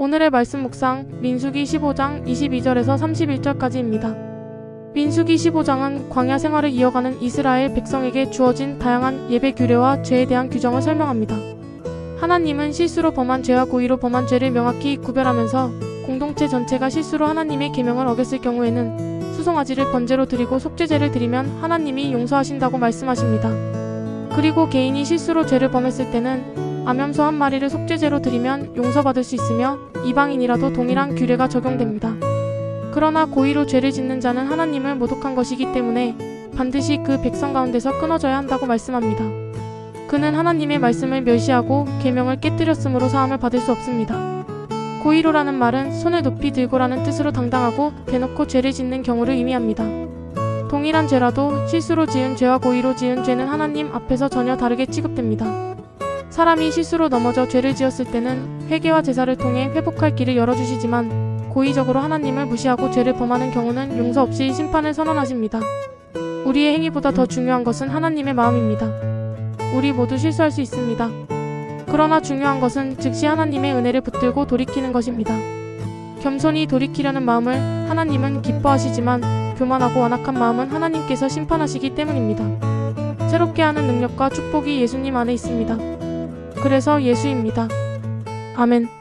오늘의 말씀 묵상 민수기 15장 22절에서 31절까지입니다. 민수기 15장은 광야 생활을 이어가는 이스라엘 백성에게 주어진 다양한 예배 규례와 죄에 대한 규정을 설명합니다. 하나님은 실수로 범한 죄와 고의로 범한 죄를 명확히 구별하면서 공동체 전체가 실수로 하나님의 계명을 어겼을 경우에는 수송아지를 번제로 드리고 속죄제를 드리면 하나님이 용서하신다고 말씀하십니다. 그리고 개인이 실수로 죄를 범했을 때는 암염소 한 마리를 속죄제로 드리면 용서받을 수 있으며 이방인이라도 동일한 규례가 적용됩니다. 그러나 고의로 죄를 짓는 자는 하나님을 모독한 것이기 때문에 반드시 그 백성 가운데서 끊어져야 한다고 말씀합니다. 그는 하나님의 말씀을 멸시하고 계명을 깨뜨렸으므로 사함을 받을 수 없습니다. 고의로라는 말은 손을 높이 들고라는 뜻으로 당당하고 대놓고 죄를 짓는 경우를 의미합니다. 동일한 죄라도 실수로 지은 죄와 고의로 지은 죄는 하나님 앞에서 전혀 다르게 취급됩니다. 사람이 실수로 넘어져 죄를 지었을 때는 회개와 제사를 통해 회복할 길을 열어주시지만 고의적으로 하나님을 무시하고 죄를 범하는 경우는 용서 없이 심판을 선언하십니다. 우리의 행위보다 더 중요한 것은 하나님의 마음입니다. 우리 모두 실수할 수 있습니다. 그러나 중요한 것은 즉시 하나님의 은혜를 붙들고 돌이키는 것입니다. 겸손히 돌이키려는 마음을 하나님은 기뻐하시지만 교만하고 완악한 마음은 하나님께서 심판하시기 때문입니다. 새롭게 하는 능력과 축복이 예수님 안에 있습니다. 그래서 예수입니다. 아멘.